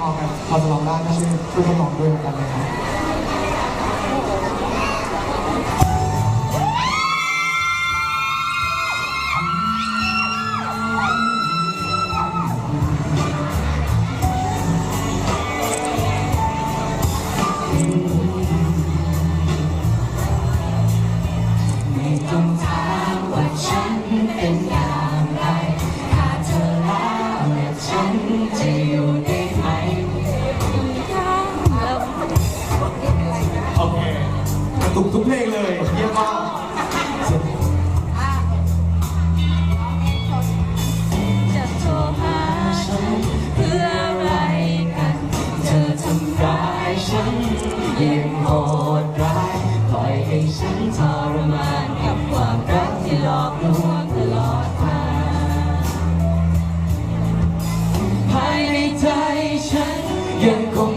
พอจะลองได้ก็ช่วยช่วยทดลองด้วยแล้วกันนะครับ นยั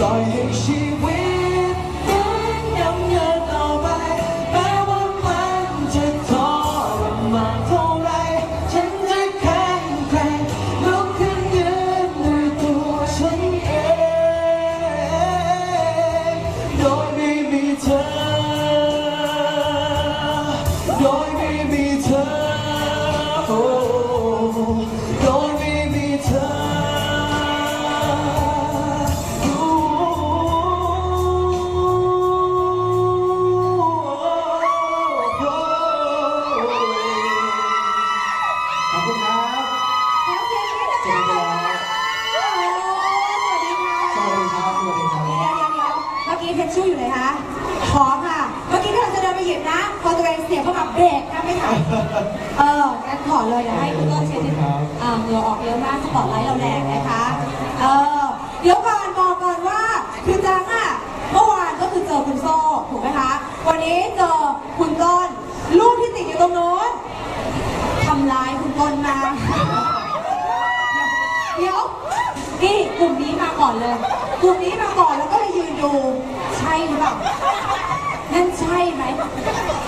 ปล่อยให้ชีวิตำลังจะเดินไปหยิบนะ พอตัวเองเสียบเข้ากับเบรกนะไม่ทันเอองั้นขอเลยเดี๋ยวให้คุณต้นเช็ดนิดครับอ่าเหงื่อออกเยอะมากสปอตไลท์เราแรงนะคะเออเดี๋ยวก่อนบอกก่อนว่าคือจังอะเมื่อวานก็คือเจอคุณโซ่ถูกไหมคะ วันนี้เจอคุณต้นรูปที่ติดอยู่ตรงโน้นทำร้ายคุณต้นมากเดี๋ยวนี่กลุ่มนี้มาก่อนเลย กลุ่มนี้มาก่อนแล้วก็เลยยืนดูใช่หรือเปล่า นั่นใช่ไหม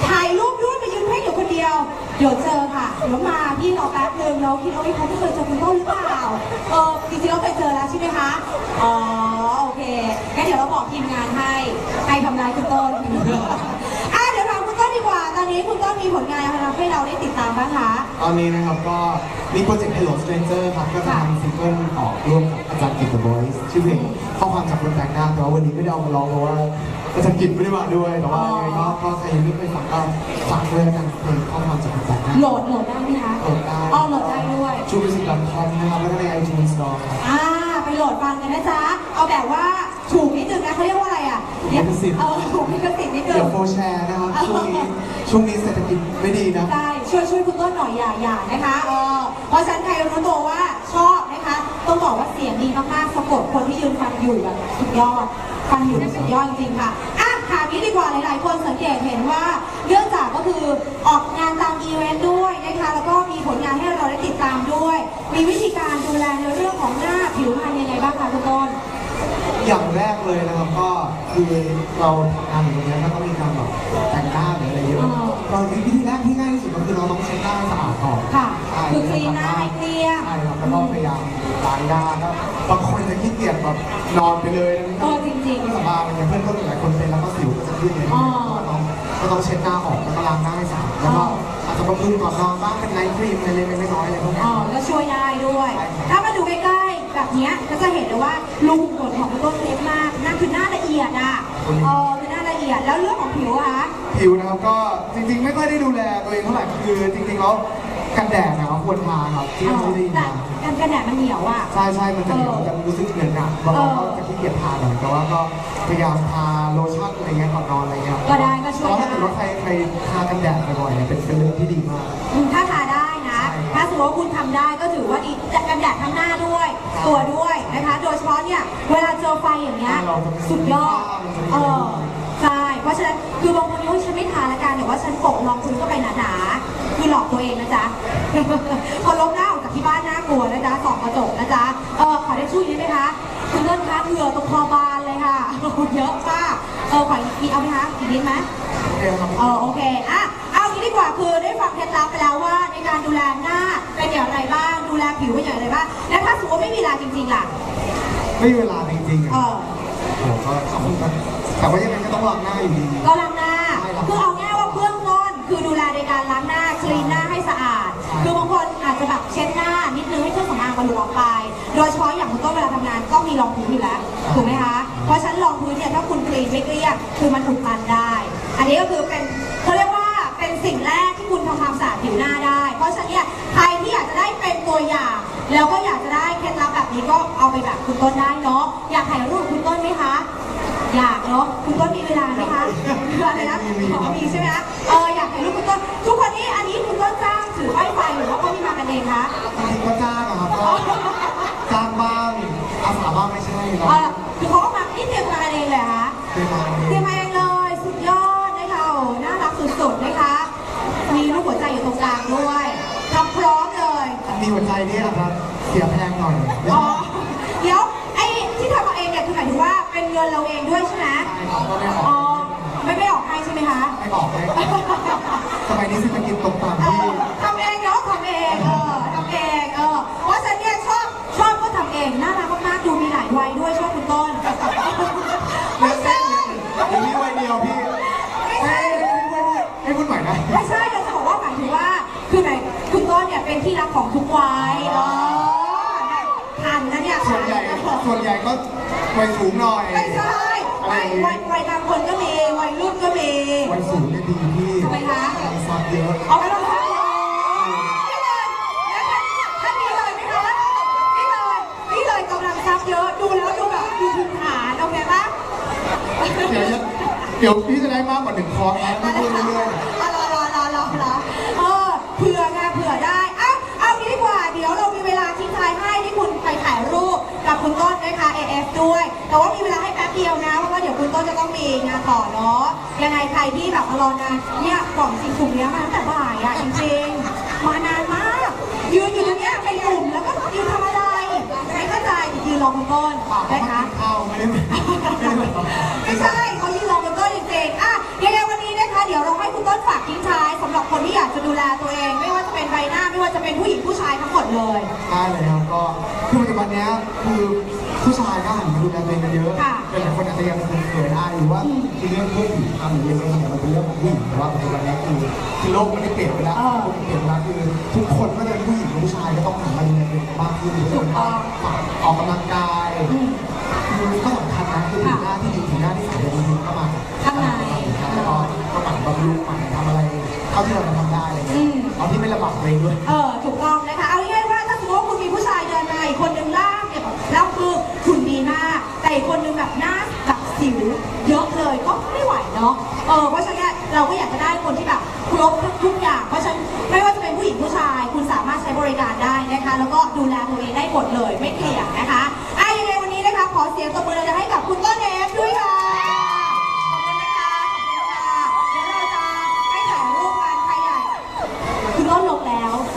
ถ่ายรูปด้วยไปยืนเพ่งอยู่คนเดียว เดี๋ยวเจอค่ะ เดี๋ยวมาพี่รอแป๊บนึงแล้วคิดว่าเอ้ยเขาไม่เคยเจอคุณต้นหรือเปล่า เออจริงๆเราเคยเจอแล้วใช่ไหมคะ อ๋อโอเค งั้นเดี๋ยวเราบอกทีมงานให้ใครทำร้ายคุณต้นอะเดี๋ยวถามคุณต้นดีกว่า ตอนนี้คุณต้นมีผลงานอะไรให้เราได้ติดตามบ้างคะ ตอนนี้นะครับก็มีโปรเจกต์ Hello Stranger ครับก็จะทำซิงเกิลออกร่วมกับอาจารย์กิตต์ The Voice ชื่อเพลงข้อความจากคนแปลกหน้าแต่ว่าวันนี้ไม่ได้เอามาร้องเพราะว่า อาจารย์กิตต์ไม่ได้มาด้วยแต่ว่ายังไงก็ก็ใครยังไม่เคยฟังก็ฟังด้วยแล้วกันเพลงข้อความจากคนแปลกหน้าโหลดโหลดได้ไหมคะโหลดได้ อ๋อโหลดได้ด้วยชูมิวสิกดอทคอมนะครับแล้วก็ใน iTunes Store ครับ อ่าไปโหลดฟังกันนะจ๊ะ เอาแบบว่าถูกนิดนึงนะเขาเรียกว่าอะไรอะถูกลิขสิทธิ์ เออถูกลิขสิทธิ์นิดนึเดี๋ยงวโฟร์แชร์นะครับช่วงนี้ช่วงนี้เศรษฐกิจไม่ดีนะ ได้ช่วยช่วยคุณต้นหน่อยอย่าอย่านะคะเออเพราะฉะนั้นใครรู้ตัวว่าชอบนะคะ ต้องบอกว่าเสียงดีมากๆสะกดคนที่ยืนฟังอยู่แบบสุดยอด ฟังอยู่แบบสุดยอดจริงๆค่ะอะถามนี้ดีกว่าหลายๆคนสังเกตเห็นว่าเนื่องจากก็คือออกงานตามอีเวนต์ด้วยนะคะแล้วก็มีผลงานให้เราได้ติดตามด้วย มีวิธีการดูแลในเรื่องของหน้าผิวพรรณยังไงบ้างคะคุณต้นอย่างแรกเลยนะครับก็คือเราทำงานอยู่ตรงนี้ก็ต้องมีการแบบแต่งหน้าหรืออะไรเยอะอ๋อก็วิธีแรกที่ง่ายที่สุดก็คือเราต้องเช็ดหน้าให้สะอาดก่อน ค่ะใช่คือคลีนหน้าให้เกลี้ยง ใช่ครับแล้วก็พยายามล้างหน้าครับบางคนจะขี้เกียจแบบนอนไปเลยนะเออจริงๆไม่สบายอะไรเงี้ยเพื่อนก็หลายคนเป็นแล้วก็สิวก็จะขึ้นเลยอ๋อก็ต้องก็ต้องเช็ดหน้าออกแล้วก็ล้างหน้าให้สะอาดแล้วก็อ๋อ อาจจะบำรุงก่อนนอนบ้างเป็นไนท์ครีมอะไรเล็กๆน้อยๆอะไรพวกเนี้อ๋ย อก็ช่วยได้ด้วย ถ้ามาดูใกล้ๆ แบบเนี้ยก็จะเห็นเลยว่ารูขุมขนของคุณต้นเล็กมากนั่นคือหน้าละเอียดอะเออคือหน้าละเอียดแล้วเรื่องของผิวอะคะ ผิวนะครับก็จริงๆ ไม่ค่อยได้ดูแลตัวเองเท่าไหร่คือจริงๆแล้ว กันแดดนะครับควรทาครับที่เราไม่ได้ยินแต่มากันกระแดดมันเหนียวอะ ใช่ใช่มันจะเหนียวจะรู้สึกเหนื่อยหนักบางคนก็จะขี้เกียจทาหน่อยแต่ว่าก็พยายามทาโลชั่นอะไรเงี้ยก่อนนอนอะไรเงี้ยก็ได้ก็ช่วย แต่ว่าถ้าเกิดว่าใครใครทากันแดดบ่อยๆเนี่ยเป็นเป็นเรื่องที่ดีมาก อืมถ้าทาได้นะใช่ถ้าสมมติว่าคุณทำได้ก็ถือว่าดีกันแดดทั้งหน้าด้วย ตัวด้วยนะคะ โดยเฉพาะเนี่ย เวลาเจอไฟอย่างเงี้ยเราจะมีสุดยอดเราจะมีเออ ใช่ เพราะฉะนั้นคือบางคนเขาฉันไม่ทาละกันแต่ว่าฉันโปะรองพื้นเข้าไปหนาๆ คือหลอกตัวเองนะจ๊ะพอลบหน้าออกจากที่บ้านน่ากลัวนะจ๊ะส่องกระจกนะจ๊ะเออขอได้ช่วยนิดไหมคะคุณเลิศคะเหงื่อตรงคอบานเลยค่ะเยอะมากเออขออีกทีเอาไหมคะอีกนิดไหมโอเคครับเออโอเคอะเอางี้ดีกว่าคือได้ฟังเคล็ดลับไปแล้วว่า ในการดูแลหน้าเป็นอย่างไรบ้างดูแลผิวเป็นอย่างไรบ้างแล้วถ้าสมมติว่าไม่มีเวลาจริงๆล่ะไม่มีเวลาจริงๆเออะอผมก็ขอบคุณครับแต่ว่ายังไงก็ต้องล้างหน้าอยู่ดีก็ล้าง เช็ดหน้านิดนึงให้เครื่องสำอางมันหลุดออกไป โดยเฉพาะอย่างคุณต้นเวลาทำงานต้องมีรองพื้นอยู่แล้วถูกไหมคะ เพราะฉะนันรองพื้นเนี่ยถ้าคุณคลีนไม่เกลี้ยงคือมันอุดตันได้ อันนี้ก็คือเป็นเขาเรียกว่าเป็นสิ่งแรกที่คุณทำความสะอาดผิวหน้าได้ เพราะฉะนั้นเนี่ยใครที่อยากจะได้เป็นตัวอย่าง แล้วก็อยากจะได้เคล็ดลับแบบนี้ก็เอาไปแบบคุณต้นได้เนาะอยากถ่ายรูปคุณต้นไหมคะอยากเนาะคุณต้นมีเวลาไหมคะมีเวลาเลยนะขอมีใช่ไหมคะเอออยากถ่ายรูปคุณต้น ทุกคนนี้อันนี้คุณต้นจ้าง ถือป้ายไฟหรือว่าเขามีมากันเองคะจริงๆก็จ้างอะครับก็จ้างบ้างอาสาบ้างไม่ใช่เราเออคือเขาก็มานี่เตรียมมากันเองเลยเหรอคะเป็นมาเตรียมมาเองเลยสุดยอดนะคะโอ้น่ารักสุดๆนะคะ มีรูปหัวใจอยู่ตรงกลางด้วยทำพร้อมเลย มีหัวใจนี่นะครับ เสียแพงหน่อยอ๋อ เดี๋ยวไอ้ที่ทำมาเองเนี่ยคือหมายถึงว่าเป็นเงินเราเองด้วยใช่ไหมใช่ครับก็ไม่ออ๋อ อกไม่ไม่ออกให้ใช่ไหมคะ ไม่ออกเลยสมัยนี้เศรษฐกิจตกต่ำเอที่ ที่รักของทุกวัยเออทันนะเนี่ยส่วนใหญ่ส่วนใหญ่ก็วัยสูงหน่อย ไม่ใช่วัยวัยวัยกลางคนก็มีวัยรุ่นก็มีวัยสูงเนี่ยดีพี่ทำไมคะกำลังซับเยอะเอาไปลองทำเลยนี่เลยนะคะท่านนี้เลยไหมคะนี่เลยนี่เลยกำลังซับเยอะดูแล้วดูแบบดูภูมิฐานโอเคปะเดี๋ยวจะเดี๋ยวพี่จะได้มากกว่าหนึ่งคอร์สนะพูดเรื่อยๆ คุณต้นนะคะ AF ด้วย แต่ว่ามีเวลาให้แป๊บเดียวนะ เพราะว่าเดี๋ยวคุณต้นจะต้องมีงานต่อเนาะ ยังไงใครที่แบบมารอนานเนี่ยกล่องจริงกลุ่มเนี้ยมาตั้งแต่บ่ายอะจริงๆ มานานมาก ยืนอยู่ตรงเนี้ยเป็นกลุ่มแล้วก็ยืนทำอะไรไม่เข้าใจยืนรอคุณต้นปากนะคะข้าวไม่ได้ไม่ได้ไม่ใช่เขายืนรอคุณต้นจริงๆอะยังไงวันนี้นะคะ เดี๋ยวเราให้คุณต้นฝากทิ้งท้ายสำหรับคนที่อยากจะดูแลตัวเอง ไม่ว่าจะเป็นใบหน้าไม่ว่าจะเป็นผู้หญิงผู้ชายทั้งหมดเลยได้เลยครับก็ คือปัจจุบันเนี้ยคือผู้ชายก็หันมาดูแลตัวเองกันเยอะค่ะหลายๆคนอาจจะยังคงเขินอายหรือว่าคือเรื่องเรื่องผิวพรรณหรืออะไรเนี่ยมันเป็นเรื่องของผู้หญิงแต่ว่าปัจจุบันเนี้ยคือคือโลกมันได้เปลี่ยนไปแล้วเออโลกมันเปลี่ยนไปแล้วคือทุกคนไม่ว่าจะเป็นผู้หญิงหรือผู้ชายก็ต้องหันมาดูแลตัวเองมากขึ้นถูกต้องฝากออกกำลังกายอืมคือก็สำคัญนะคือผิวหน้าที่ดีผิวหน้าที่ใสจริงๆก็มาข้างใน แล้วก็ก็หมั่นบำรุงหมั่นทำอะไรเท่าที่เราจะทำได้อะไรเงี้อืยมเอาที่ไม่ลำบากตัวเองด้วย เออ บริการได้นะคะ แล้วก็ดูแลตัวเองได้หมดเลยไม่เสียงนะคะอะยังไวันนี้นะคะขอเสียงตบมือเลยให้กับคุณต้น